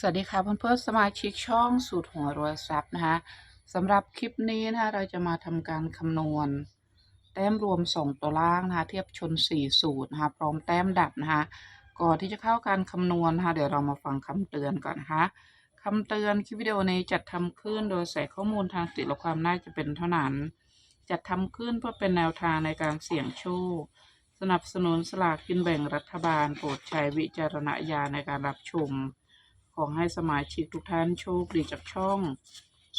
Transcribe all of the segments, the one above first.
สวัสดีค่ะเพื่อนๆสมาชิกช่องสูตรหัวรวยทรัพย์นะคะสำหรับคลิปนี้นะคะเราจะมาทำการคำนวณ แต้มรวมสองตัวล่างนะคะเทียบชน4สูตรนะคะพร้อมแต้มดับนะคะก่อนที่จะเข้าการคำนวณนะคะเดี๋ยวเรามาฟังคำเตือนก่อนนะคะคำเตือนคลิปวิดีโอนี้จัดทำขึ้นโดยใส่ข้อมูลทางสติและความน่าจะเป็นเท่านั้น จัดทำขึ้นเพื่อเป็นแนวทางในการเสี่ยงโชคสนับสนุนสลากกินแบ่งรัฐบาลโปรดใช้วิจารณญาณในการรับชม ขอให้สมาชิกทุกท่านโชคดีจากช่อง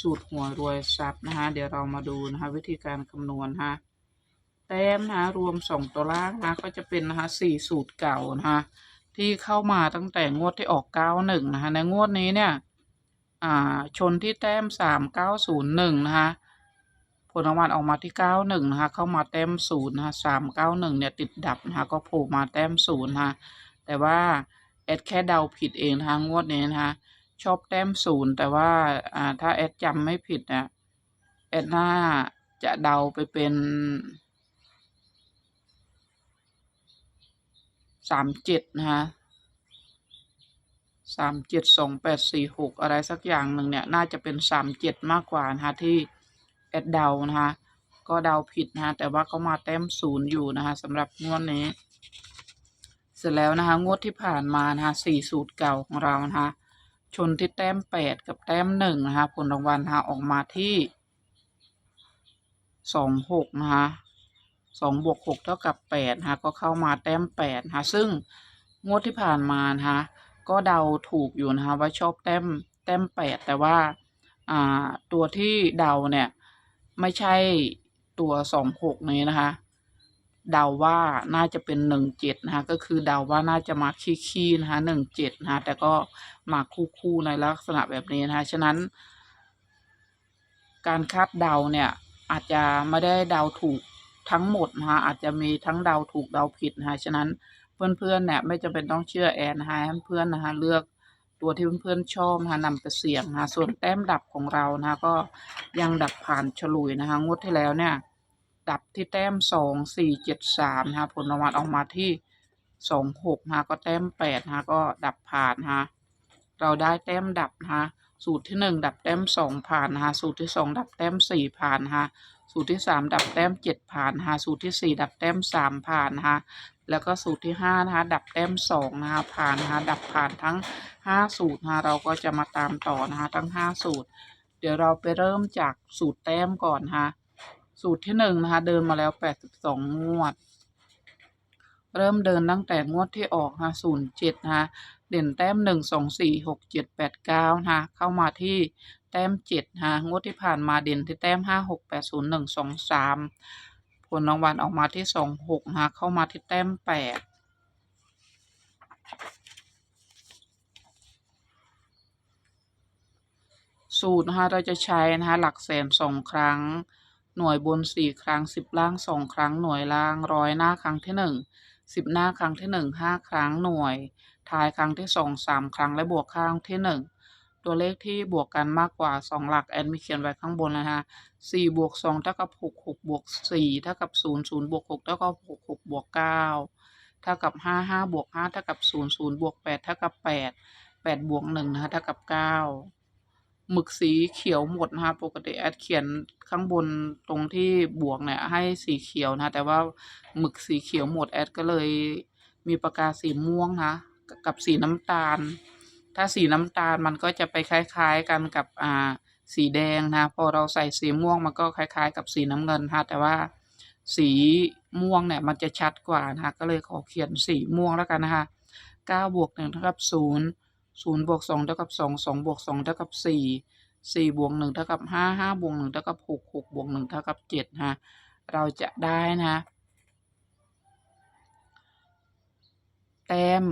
สูตรหัวรวยทรัพย์นะคะเดี๋ยวเรามาดูนะคะวิธีการคำนวณนะคะแต้มนะคะรวมสองตัวล่างนะก็จะเป็นนะคะสี่สูตรเก่านะคะที่เข้ามาตั้งแต่งวดที่ออกเก้าหนึ่งนะคะในงวดนี้เนี่ยอ่าชนที่แต้มสามเก้าศูนย์หนึ่งนะคะผลรางวัลออกมาที่เก้าหนึ่งนะคะเข้ามาแต้มศูนย์นะคะสามเก้าหนึ่งเนี่ยติดดับนะคะก็โผล่มาแต้มศูนย์นะคะแต่ว่า แอดแค่เดาผิดเองนะคะงวดนี้นะคะ ชอบแต้มศูนย์แต่ว่าอ่าถ้าแอดจำไม่ผิดนะแอดน่าจะเดาไปเป็นสามเจ็ดนะคะสามเจ็ดสองแปดสี่หกอะไรสักอย่างหนึ่งเนี่ย น่าจะเป็นสามเจ็ดมากกว่านะคะที่แอดเดานะคะก็เดาผิดนะคะแต่ว่าเขามาแต้มศูนย์อยู่นะคะสำหรับงวดนี้ เสร็จแล้วนะคะ งวดที่ผ่านมานะคะสี่สูตรเก่าของเรานะคะชนที่แต้มแปดกับแต้มหนึ่งนะคะ ผลรางวัลนะคะออกมาที่สองหกนะคะสองบวกหกเท่ากับแปดนะคะก็เข้ามาแต้มแปดนะคะซึ่งงวดที่ผ่านมานะคะก็เดาถูกอยู่นะคะว่าชอบแต้มแต้มแปดแต่ว่าอ่าตัวที่เดาเนี่ย ไม่ใช่ตัวสองหกนี้นะคะ เดาว่าน่าจะเป็นหนึ่งเจ็ดนะคะก็คือเดาว่าน่าจะมาขี้ๆนะคะหนึ่งเจ็ดนะคะแต่ก็มาคู่ๆในลักษณะแบบนี้นะคะฉะนั้น การคาดเดาเนี่ยอาจจะไม่ได้เดาถูกทั้งหมดนะคะอาจจะมีทั้งเดาถูกเดาผิดนะคะฉะนั้นเพื่อนๆเนี่ยไม่จำเป็นต้องเชื่อแอนนะคะเพื่อนๆนะคะเลือกตัวที่เพื่อนๆชอบนะคะนำไปเสี่ยงนะคะส่วนแต้มดับของเรานะคะก็ยังดับผ่านฉลุยนะคะงวดที่แล้วเนี่ย ดับที่แต้มสองสี่เจ็ดสามนะคะผลรางวัลออกมาที่สองหกนะก็แต้มแปดนะก็ดับผ่านนะเราได้แต้มดับนะสูตรที่หนึ่งดับแต้มสองผ่านนะสูตรที่สองดับแต้มสี่ผ่านนะสูตรที่สามดับแต้มเจ็ดผ่านนะสูตรที่สี่ดับแต้มสามผ่านนะคะแล้วก็สูตรที่ห้านะคะดับแต้มสองนะคะผ่านนะคะดับผ่านทั้งห้าสูตรนะคะเราก็จะมาตามต่อนะคะทั้งห้าสูตร เดี๋ยวเราไปเริ่มจากสูตรแต้มก่อนนะคะ สูตรที่หนึ่งนะคะ เดินมาแล้วแปดสิบสองงวด เริ่มเดินตั้งแต่งวดที่ออกนะศูนย์เจ็ดนะคะเด่นแต้มหนึ่งสองสี่หกเจ็ดแปดเก้านะคะเข้ามาที่แต้มเจ็ดนะคะงวดที่ผ่านมาเด่นที่แต้มห้าหกแปดศูนย์หนึ่งสองสามผลรางวัลออกมาที่สองหกนะคะเข้ามาที่แต้มแปดสูตรนะคะเราจะใช้นะคะหลักแสนสองครั้ง หน่วยบนสี่ครั้งสิบล่างสองครั้งหน่วยล่างร้อยหน้าครั้งที่หนึ่งสิบหน้าครั้งที่หนึ่งห้าครั้งหน่วย ท้ายครั้งที่สองสามครั้งและบวกข้างที่หนึ่งตัวเลขที่บวกกันมากกว่าสองหลักแอนมีเขียนไว้ข้างบนนะคะสี่บวกสองเท่ากับหกหกบวกสี่เท่ากับศูนย์ศูนย์บวกหกเท่ากับหกหกบวกเก้าเท่ากับห้าห้าบวกห้าเท่ากับศูนย์ศูนย์บวกแปดเท่ากับแปดแปดบวกหนึ่งนะคะเท่ากับเก้า หมึกสีเขียวหมดนะคะปกติแอดเขียนข้างบนตรงที่บวกเนี่ยให้สีเขียวนะ แต่ว่าหมึกสีเขียวหมดแอดก็เลยมีปากกาสีม่วงนะกับสีน้ำตาล ถ้าสีน้ำตาลมันก็จะไปคล้าย ๆกันกับอ่าสีแดงนะพอเราใส่สีม่วงมันก็คล้าย ๆ กับสีน้ำเงินนะแต่ว่าสีม่วงเนี่ยมันจะชัดกว่านะคะก็เลยขอเขียนสีม่วงแล้วกันนะคะเก้าบวกหนึ่งเท่ากับศูนย์ ศูนย์บวกสองเท่ากับสองสองบวกสองเท่ากับสี่สี่บวกหนึ่งเท่ากับห้าห้าบวกหนึ่งเท่ากับหกหกบวกหนึ่งเท่ากับเจ็ดฮะเราจะได้นะแต้ม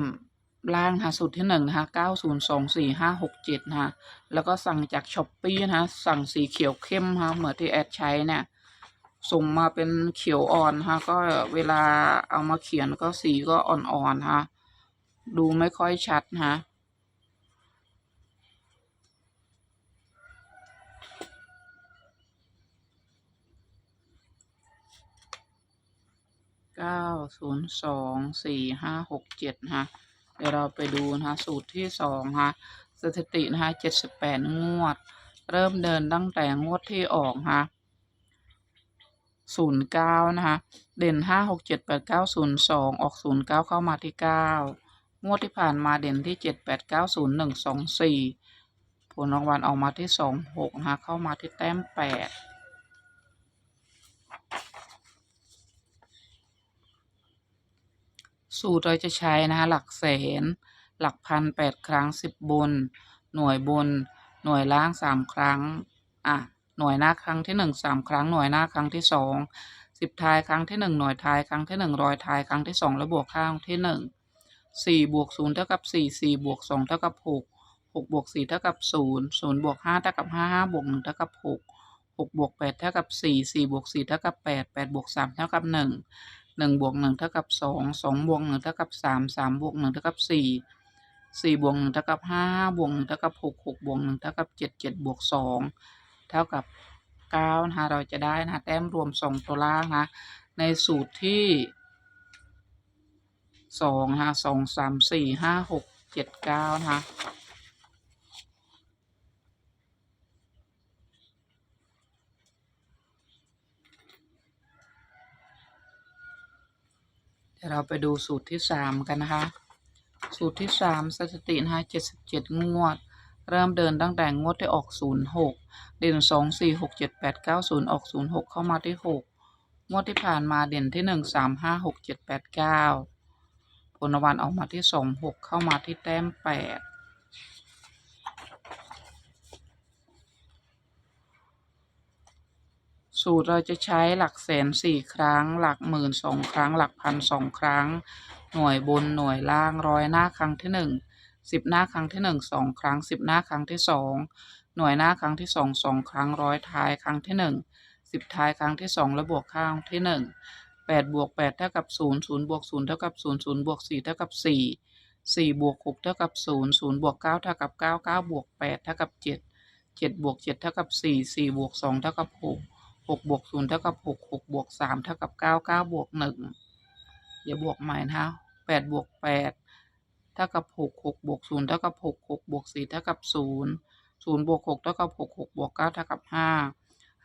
ล่างนะสูตรที่หนึ่งนะเก้าศูนย์สองสี่ห้าหกเจ็ดนะแล้วก็สั่งจากช้อปปี้นะสั่งสีเขียวเข้มฮะเหมือนที่แอดใช้เนี่ยส่งมาเป็นเขียวอ่อนฮะก็เวลาเอามาเขียนก็สีก็อ่อนๆฮะดูไม่ค่อยชัดฮะ เก้าศูนย์สองสี่ห้าหกเจ็ดฮะเดี๋ยวเราไปดูนะคะสูตรที่สองฮะสถิตินะคะเจ็ดสิบแปดงวด เริ่มเดินตั้งแต่งวดที่ออกนะคะศูนย์เก้านะคะเด่นห้าหกเจ็ดแปดเก้าศูนย์สองออกศูนย์เก้าเข้ามาที่เก้างวดที่ผ่านมาเด่นที่เจ็ดแปดเก้าศูนย์หนึ่งสองสี่ผลรางวัลออกมาที่สองหกนะคะเข้ามาที่แต้มแปด สูตรเราจะใช้นะคะหลักแสน หลักพันแปดครั้งสิบบน หน่วยบน หน่วยล่างสามครั้งอะหน่วยหน้าครั้งที่หนึ่งสามครั้งหน่วยหน้าครั้งที่สองสิบทายครั้งที่หนึ่งหน่วยทายครั้งที่หนึ่งร้อยทายครั้งที่สองและบวกข้างที่หนึ่งสี่บวกศูนย์เท่ากับสี่สี่บวกสองเท่ากับหกหกบวกสี่เท่ากับศูนย์ศูนย์บวกห้าเท่ากับห้าห้าบวกหนึ่งเท่ากับหกหกบวกแปดเท่ากับสี่สี่บวกสี่เท่ากับแปดแปดบวกสามเท่ากับหนึ่ง หนึ่งบวกหนึ่งเท่ากับสองสองบวกหนึ่งเท่ากับสามสามบวกหนึ่งเท่ากับสี่สี่บวกหนึ่งเท่ากับห้าห้าบวกหนึ่งเท่ากับหกหกบวกหนึ่งเท่ากับเจ็ดเจ็ดบวกสองเท่ากับเก้านะคะเราจะได้นะแต้มรวมสองตัวล่างนะในสูตรที่สองนะคะสองสามสี่ห้าหกเจ็ดเก้านะคะ เดี๋ยวเราไปดูสูตรที่สามกันนะคะ สูตรที่สามสถิตินะคะเจ็ดสิบเจ็ดงวด เริ่มเดินตั้งแต่งวดที่ออกศูนย์หกเด่นสองสี่หกเจ็ดแปดเก้าศูนย์ออกศูนย์หกเข้ามาที่หกงวดที่ผ่านมาเด่นที่หนึ่งสามห้าหกเจ็ดแปดเก้าผลวันออกมาที่สองหกเข้ามาที่แต้มแปด สูตรเราจะใช้หลักแสนสี่ครั้ง หลักหมื่นสองครั้ง หลักพันสองครั้ง หน่วยบนหน่วยล่างร้อยหน้าครั้งที่หนึ่งสิบหน้าครั้งที่หนึ่งสองครั้งสิบหน้าครั้งที่สองหน่วยหน้าครั้งที่สองสองครั้งร้อยท้ายครั้งที่หนึ่งสิบท้ายครั้งที่สองและบวกข้างที่หนึ่งแปดบวกแปดเท่ากับศูนย์ศูนย์บวกศูนย์เท่ากับศูนย์ศูนย์บวกสี่เท่ากับสี่สี่บวกหกเท่ากับศูนย์ศูนย์บวกเก้าเท่ากับเก้าเก้าบวกแปดเท่ากับเจ็ดเจ็ดบวกเจ็ดเท่ากับสี่สี่บวกสองเท่ากับหก หกบวกศูนย์เท่ากับหกหกบวกสามเท่ากับเก้าเก้าบวกหนึ่งอย่าบวกใหม่นะคะแปดบวกแปดเท่ากับหกหกบวกศูนย์เท่ากับหกหกบวกสี่เท่ากับศูนย์ศูนย์บวกหกเท่ากับหกหกบวกเก้าเท่ากับห้า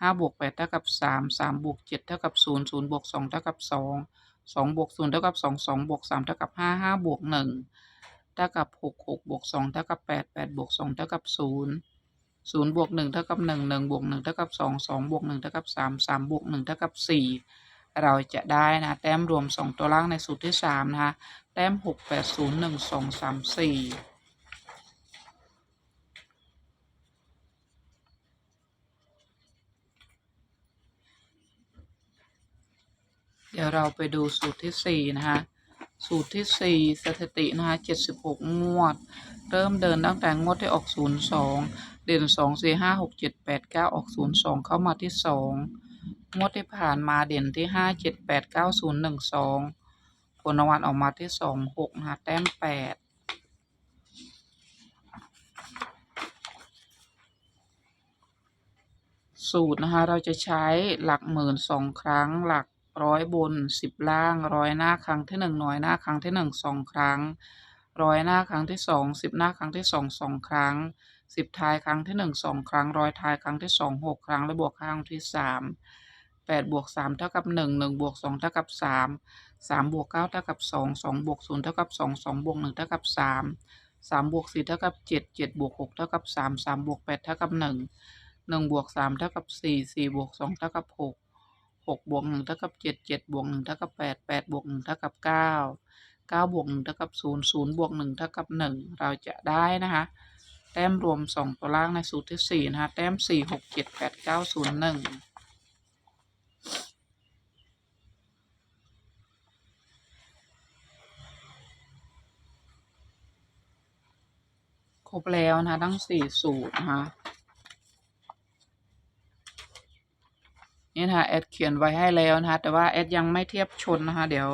ห้าบวกแปดเท่ากับสามสามบวกเจ็ดเท่ากับศูนย์ศูนย์บวกสองเท่ากับสองสองบวกศูนย์เท่ากับสองสองบวกสามเท่ากับห้าห้าบวกหนึ่งเท่ากับหกหกบวกสองเท่ากับแปดแปดบวกสองเท่ากับศูนย์ ศูนย์บวกหนึ่งเท่ากับหนึ่งหนึ่งบวกหนึ่งเท่ากับสองสองบวกหนึ่งเท่ากับสามสามบวกหนึ่งเท่ากับสี่เราจะได้นะแต้มรวมสองตัวล่างในสูตรที่สามนะคะแต้มหกแปดศูนย์หนึ่งสองสามสี่เดี๋ยวเราไปดูสูตรที่สี่นะคะ สูตรที่สี่สถิตินะคะเจ็ดสิบหกงวด เริ่มเดินตั้งแต่งวดที่ออกศูนย์สองเด่นสองสี่ห้าหกเจ็ดแปดเก้าออกศูนย์สองเข้ามาที่สองงวดที่ผ่านมาเด่นที่ห้าเจ็ดแปดเก้าศูนย์หนึ่งสองผลรางวัลออกมาที่สองหกนะคะแต้มแปดสูตรนะคะ เราจะใช้หลักหมื่นสองครั้งหลัก ร้อยบนสิบล่างร้อยหน้าครั้งที่หนึ่งหน่วยหน้าครั้งที่หนึ่งสองครั้งร้อยหน้าครั้งที่สองสิบหน้าครั้งที่สองสองครั้งสิบท้ายครั้งที่หนึ่งสองครั้งร้อยท้ายครั้งที่สองหกครั้งและบวกครั้งที่สามแปดบวกสามเท่ากับหนึ่งหนึ่งบวกสองเท่ากับสามสามบวกเก้าเท่ากับสองสองบวกศูนย์เท่ากับสองสองบวกหนึ่งเท่ากับสามสามบวกสี่เท่ากับเจ็ดเจ็ดบวกหกเท่ากับสามสามบวกแปดเท่ากับหนึ่งหนึ่งบวกสามเท่ากับสี่สี่บวกสองเท่ากับหก หกบวกหนึ่งเท่ากับเจ็ดเจ็ดบวกหนึ่งเท่ากับแปดแปดบวกหนึ่งเท่ากับเก้าเก้าบวกหนึ่งเท่ากับศูนย์ศูนย์บวกหนึ่งเท่ากับหนึ่งเราจะได้นะคะแต้มรวมสองตัวล่างในสูตรที่สี่นะคะแต้มสี่หกเจ็ดแปดเก้าศูนย์หนึ่งครบแล้วนะคะทั้งสี่สูตรนะคะ นี่นะคะแอดเขียนไว้ให้แล้วนะคะ แต่ว่าแอดยังไม่เทียบชนนะคะ เดี๋ยว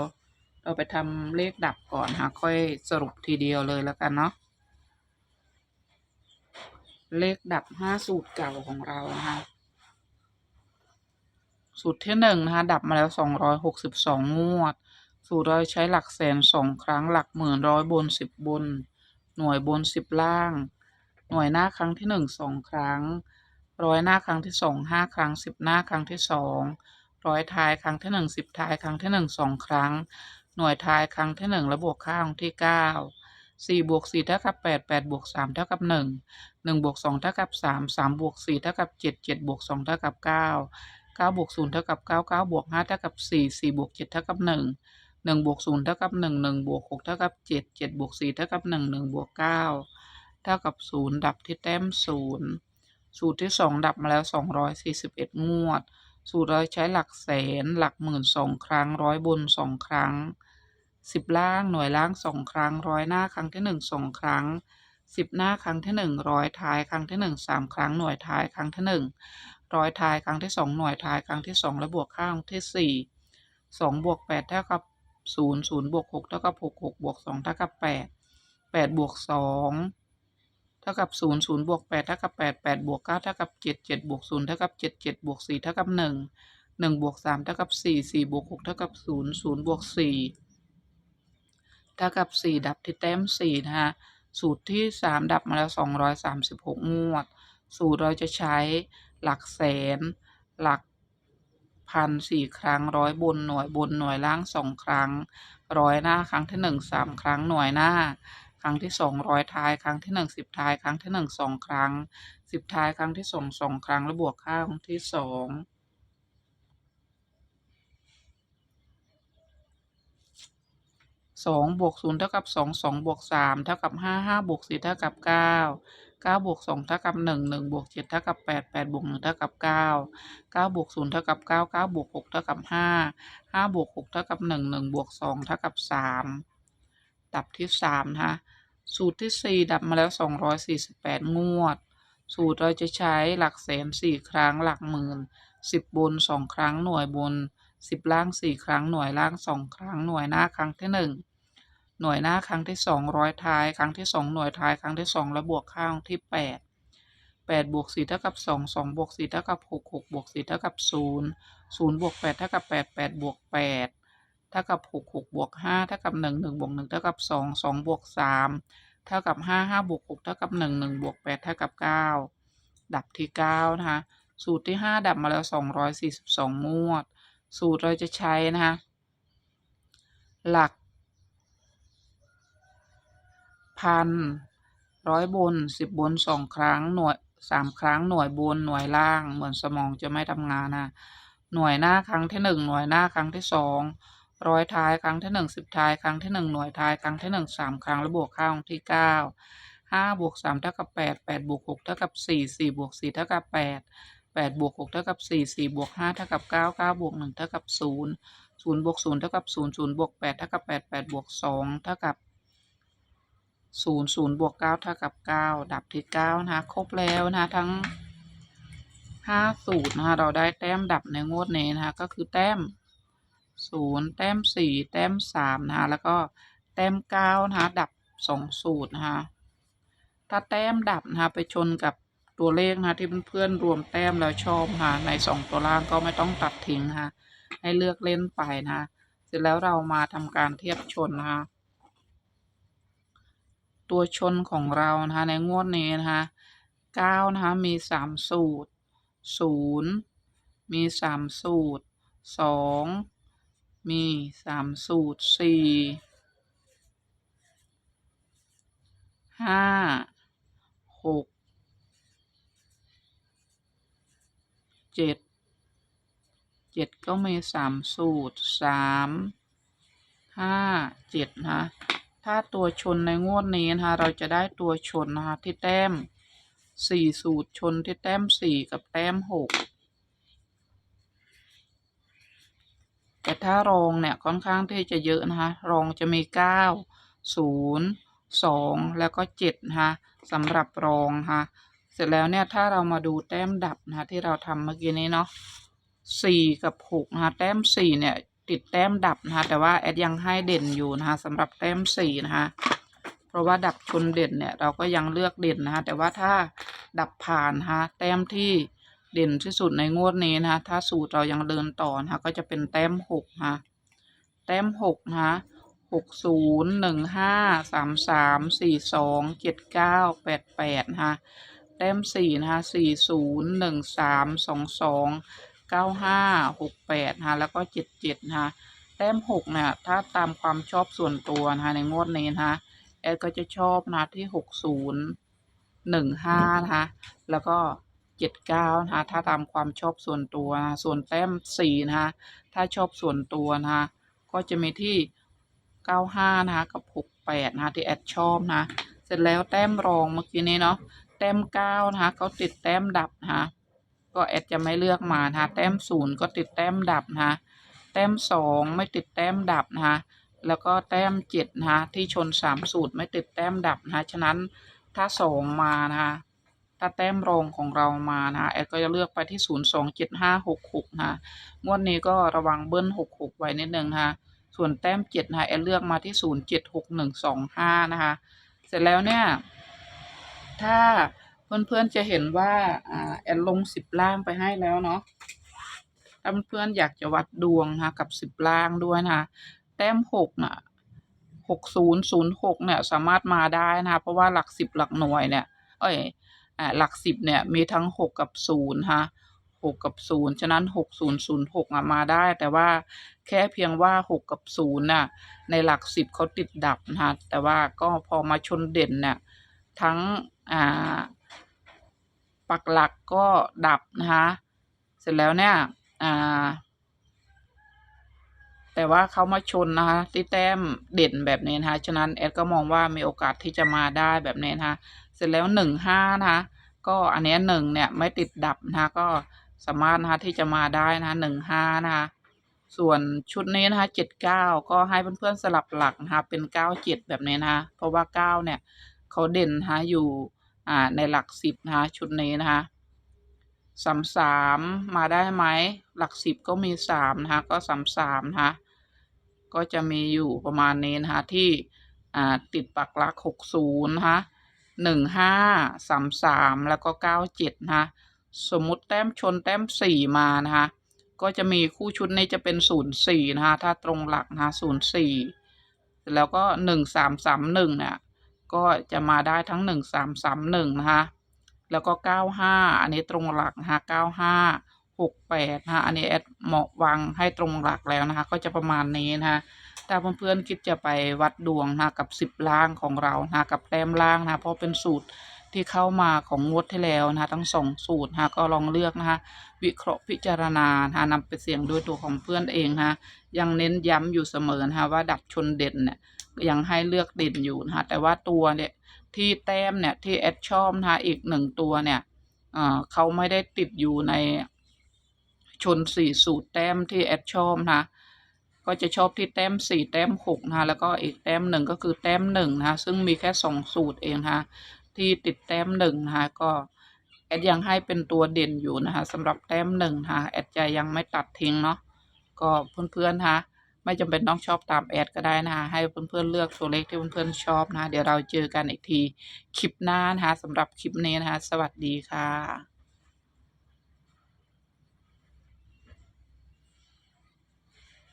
เราไปทำเลขดับก่อนนะคะค่อยสรุปทีเดียวเลยแล้วกันเนาะเลขดับห้าสูตรเก่าของเรานะคะสูตรที่หนึ่งนะคะ ดับมาแล้วสองร้อยหกสิบสองงวด สูตรเราใช้หลักแสนสองครั้งหลักหมื่นร้อยบนสิบบน หน่วยบนสิบล่าง หน่วยหน้าครั้งที่หนึ่งสองครั้ง ร้อยหน้าครั้งที่สองห้าครั้งสิบหน้าครั้งที่สองร้อยท้ายครั้งที่หนึ่งสิบท้ายครั้งที่หนึ่งสองครั้ง หน่วยท้ายครั้งที่หนึ่งและบวกค่าของที่เก้าสี่บวกสี่เท่ากับแปดแปดบวกสามเท่ากับหนึ่งหนึ่งบวกสองเท่ากับสามสามบวกสี่เท่ากับเจ็ดเจ็ดบวกสองเท่ากับเก้าเก้าบวกศูนย์เท่ากับเก้าเก้าบวกห้าเท่ากับสี่สี่บวกเจ็ดเท่ากับหนึ่งหนึ่งบวกศูนย์เท่ากับหนึ่งหนึ่งบวกหกเท่ากับเจ็ดเจ็ดบวกสี่เท่ากับหนึ่งหนึ่งบวกเก้าเท่ากับศูนย์ดับที่แต้มศูนย์ สูตรที่สองดับมาแล้วสองร้อยสี่สิบเอ็ดงวด สูตรเราใช้หลักแสน หลักหมื่นสองครั้ง ร้อยบนสองครั้งสิบล่างหน่วยล่างสองครั้ง ร้อยหน้าครั้งที่หนึ่งสองครั้งสิบหน้าครั้งที่หนึ่งร้อยท้ายครั้งที่หนึ่งสามครั้งหน่วยท้ายครั้งที่หนึ่งร้อยท้ายครั้งที่สองหน่วยท้ายครั้งที่สองและบวกข้างที่สี่สองบวกแปดเท่ากับศูนย์ศูนย์บวกหกเท่ากับหกหกบวกสองเท่ากับแปดแปดบวกสอง ท่ากับศูนย์ศูนย์บวกแปดเท่ากับแปดแปดบวกเก้าเท่ากับเจ็ดเจ็ดบวกศูนย์เท่ากับเจ็ดเจ็ดบวกสี่เท่ากับหนึ่งหนึ่งบวกสามเท่ากับสี่สี่บวกหกเท่ากับศูนย์ศูนย์บวกสี่เท่ากับสี่ดับที่แต้มสี่นะฮะสูตรที่สามดับมาแล้วสองร้อยสามสิบหกงวด สูตรเราจะใช้หลักแสน หลักพันสี่ครั้งร้อยบนหน่วยบนหน่วยล่างสองครั้ง ร้อยหน้าครั้งที่หนึ่งสามครั้งหน่วยหน้า รั้งที่สองร้อยท้าย ครั้งที่หนึ่งสิบท้าย ครั้งที่หนึ่งสองครั้งสิบท้าย ครั้งที่สองสองครั้ง และบวกค่าของที่สองสองบวกศูนย์เท่ากับสองสองบวกสามเท่ากับห้าห้าบวกสี่เท่ากับเก้าเก้าบวกสองเท่ากับหนึ่งหนึ่งบวกเจ็ดเท่ากับแปดแปดบวกหนึ่งเท่ากับเก้าเก้าบวกศูนย์เท่ากับเก้าเก้าบวกหกเท่ากับห้าห้าบวกหกเท่ากับหนึ่งหนึ่งบวกสองเท่ากับสามดับที่สามนะคะ สูตรที่สี่ดับมาแล้วสองร้อยสี่สิบแปดงวด สูตรเราจะใช้หลักแสนสี่ครั้งหลักหมื่นสิบบนสองครั้งหน่วยบนสิบล่างสี่ครั้งหน่วยล่างสองครั้งหน่วยหน้าครั้งที่หนึ่งหน่วยหน้าครั้งที่สองร้อยท้าย ครั้งที่สองหน่วยท้ายครั้งที่สองและบวกข้างที่แปดแปดบวกสี่เท่ากับสองสองบวกสี่เท่ากับหกหกบวกสี่เท่ากับศูนย์ศูนย์บวกแปดเท่ากับแปดแปดบวกแปด ท่ากับหกหกบวกห้าเท่ากับหนึ่งหนึ่งบวกหนึ่งเท่ากับสองสองบวกสามเท่ากับห้าห้าบวกหกเท่ากับหนึ่งหนึ่งบวกแปดเท่ากับเก้าดับที่เก้านะคะสูตรที่ห้าดับมาแล้วสองร้อยสี่สิบสองงวด สูตรเราจะใช้นะคะหลัก พันร้อยบนสิบบนสองครั้งหน่วยสามครั้งหน่วยบนหน่วยล่างเหมือนสมองจะไม่ทำงานนะหน่วยหน้าครั้งที่หนึ่งหน่วยหน้าครั้งที่สอง ร้อยท้ายครั้งที่หนึ่งสิบท้ายครั้งที่หนึ่งหน่วยท้ายครั้งที่หนึ่งสามครั้งแล้วบวกค่าของที่เก้าห้าบวกสามเท่ากับแปดแปดบวกหกเท่ากับสี่สี่บวกสี่เท่ากับแปดแปดบวกหกเท่ากับสี่สี่บวกห้าเท่ากับเก้าเก้าบวกหนึ่งเท่ากับศูนย์ศูนย์บวกศูนย์เท่ากับศูนย์ศูนย์บวกแปดเท่ากับแปดแปดบวกสองเท่ากับศูนย์ศูนย์บวกเก้าเท่ากับเก้าดับที่เก้านะคะครบแล้วนะคะทั้งห้าสูตรนะคะเราได้แต้มดับในงวดนี้นะคะก็คือแต้ม ศูนย์แต้มสี่แต้มสามนะคะแล้วก็แต้มเก้านะคะดับสองสูตรนะคะถ้าแต้มดับนะคะไปชนกับตัวเลขนะะที่เพื่อนๆรวมแต้มแล้วชอบนะคะในสองตัวล่างก็ไม่ต้องตัดทิ้งนะคะให้เลือกเล่นไปนะคะเสร็จแล้วเรามาทำการเทียบชนนะคะตัวชนของเรานะคะในงวดนี้นะคะเก้านะคะมีสามสูตรศูนย์มีสามสูตรสอง มีสามสูตรสี่ห้าหกเจ็ดเจ็ดก็มีสามสูตรสามห้าเจ็ดนะถ้าตัวชนในงวดนี้นะคะเราจะได้ตัวชนนะคะที่แต้มสี่สูตรชนที่แต้มสี่กับแต้มหก แต่ถ้ารองเนี่ยค่อนข้างที่จะเยอะนะคะรองจะมีเก้าศูนย์สองแล้วก็เจ็ดนะคะสำหรับรองนะคะเสร็จแล้วเนี่ยถ้าเรามาดูแต้มดับนะคะที่เราทำเมื่อกี้นี้เนาะสี่กับหกนะคะแต้มสี่เนี่ยติดแต้มดับนะคะแต่ว่าแอดยังให้เด่นอยู่นะคะสำหรับแต้มสี่นะคะเพราะว่าดับชนเด่นเนี่ยเราก็ยังเลือกเด่นนะคะแต่ว่าถ้าดับผ่านนะคะแต้มที่ เด่นที่สุดในงวดนี้นะคะถ้าสูตรเรายังเดินต่อนะคะก็จะเป็นแต้มหกนะคะแต้มหกนะคะหกศูนย์หนึ่งห้าสามสามสี่สองเจ็ดเก้าแปดแปดนะคะแต้มสี่นะคะสี่ศูนย์หนึ่งสามสองสองเก้าห้าหกแปดนะคะแล้วก็เจ็ดเจ็ดนะคะแต้มหกเนี่ยถ้าตามความชอบส่วนตัวนะคะในงวดนี้นะคะแอดก็จะชอบนะที่หกศูนย์หนึ่งห้านะคะแล้วก็ เจ็ดเก้านะคะถ้าตามความชอบส่วนตัวนะส่วนแต้มสี่นะคะถ้าชอบส่วนตัวนะคะก็จะมีที่เก้าห้านะคะกับหกแปดนะคะที่แอดชอบนะเสร็จแล้วแต้มรองเมื่อกี้นี้เนาะแต้มเก้านะคะเขาติดแต้มดับนะคะก็แอดจะไม่เลือกมานะคะแต้มศูนย์ก็ติดแต้มดับนะคะแต้มสองไม่ติดแต้มดับนะคะแล้วก็แต้มเจ็ดนะคะที่ชนสามสูตรไม่ติดแต้มดับนะคะฉะนั้นถ้าสองมานะคะ ถ้าแต้มรองของเรามานะแอดก็จะเลือกไปที่ศูนย์สองเจ็ดห้าหกหกนะคะงวดนี้ก็ระวังเบิ้ลหกหกไว้นิดนึงนะคะส่วนแต้มเจ็ดนะแอดเลือกมาที่ศูนย์เจ็ดหกหนึ่งสองห้านะคะ เสร็จแล้วเนี่ย ถ้าเพื่อนๆจะเห็นว่าแอดลงสิบล่างไปให้แล้วเนาะถ้าเพื่อนๆอยากจะวัดดวงนะคะกับสิบล่างด้วยนะคะแต้มหกน่ะหกศูนย์ศูนย์หกเนี่ยสามารถมาได้นะคะเพราะว่าหลักสิบหลักหน่วยเนี่ย เอ้ย อ่าหลักสิบเนี่ยมีทั้งหกกับศูนย์ฮะหกกับศูนย์ฉะนั้นหกศูนย์ศูนย์หกมาได้ แต่ว่าแค่เพียงว่าหกกับศูนย์น่ะในหลักสิบเขาติดดับนะฮะแต่ว่าก็พอมาชนเด่นเนี่ยทั้งอ่าปักหลักก็ดับนะคะเสร็จแล้วเนี่ยอ่าแต่ว่าเขามาชนนะคะที่แต้มเด่นแบบนี้นะคะฉะนั้นแอดก็มองว่ามีโอกาสที่จะมาได้แบบนี้นะคะ เสร็จแล้วหนึ่งห้านะคะก็อันเนี้ยหนึ่งเนี่ยไม่ติดดับนะคะก็สามารถนะคะที่จะมาได้นะคะหนึ่งห้านะคะส่วนชุดนี้นะคะเจ็ดเก้าก็ให้เพื่อนๆสลับหลักนะคะเป็นเก้าเจ็ดแบบนี้นะคะเพราะว่าเก้าเนี่ยเขาเด่นนะคะอยู่อ่าในหลักสิบนะคะชุดนี้นะคะสามสามมาได้ไหมหลักสิบก็มีสามนะคะก็สามสามนะคะก็จะมีอยู่ประมาณนี้นะคะที่อ่าติดปักหลักหกศูนย์นะคะ หนึ่งห้าสามสามแล้วก็เก้าเจ็ดนะคะสมมุติแต้มชนแต้มสี่มานะคะก็จะมีคู่ชุดนี้จะเป็นศูนย์สี่นะคะถ้าตรงหลักนะคะศูนย์สี่แล้วก็หนึ่งสามสามหนึ่งเนี่ยก็จะมาได้ทั้งหนึ่งสามสามหนึ่งนะคะแล้วก็เก้าห้าอันนี้ตรงหลักนะคะเก้าห้าหกแปดนะคะอันนี้แอดเหมาะวางให้ตรงหลักแล้วนะคะก็จะประมาณนี้นะคะ ถ้าเพื่อนๆคิดจะไปวัดดวงนะกับสิบล่างของเรานะกับแต้มล่างนะเพราะเป็นสูตรที่เข้ามาของงวดที่แล้วนะทั้งสองสูตรนะก็ลองเลือกนะคะวิเคราะห์พิจารณานะคะนำไปเสี่ยงด้วยตัวของเพื่อนเองนะยังเน้นย้ำอยู่เสมอนะว่าดับชนเด่นเนี่ยยังให้เลือกเด่นอยู่นะแต่ว่าตัวเนี่ยที่แต้มเนี่ยที่แอดชอบนะอีกหนึ่งตัวเนี่ยเขาไม่ได้ติดอยู่ในชนสี่สูตรแต้มที่แอดชอบนะ ก็จะชอบที่แต้มสี่แต้มหกนะคะแล้วก็อีกแต้มหนึ่งก็คือแต้มหนึ่งนะคะซึ่งมีแค่สองสูตรเองนะคะที่ติดแต้มหนึ่งนะคะก็แอดยังให้เป็นตัวเด่นอยู่นะคะสำหรับแต้มหนึ่งนะคะแอดจะยังไม่ตัดทิ้งเนาะก็เพื่อนๆนะคะไม่จำเป็นต้องชอบตามแอดก็ได้นะคะให้เพื่อนๆเลือกตัวเลขที่เพื่อนๆชอบนะคะเดี๋ยวเราเจอกันอีกทีคลิปหน้านะคะสำหรับคลิปนี้นะคะ สวัสดีค่ะ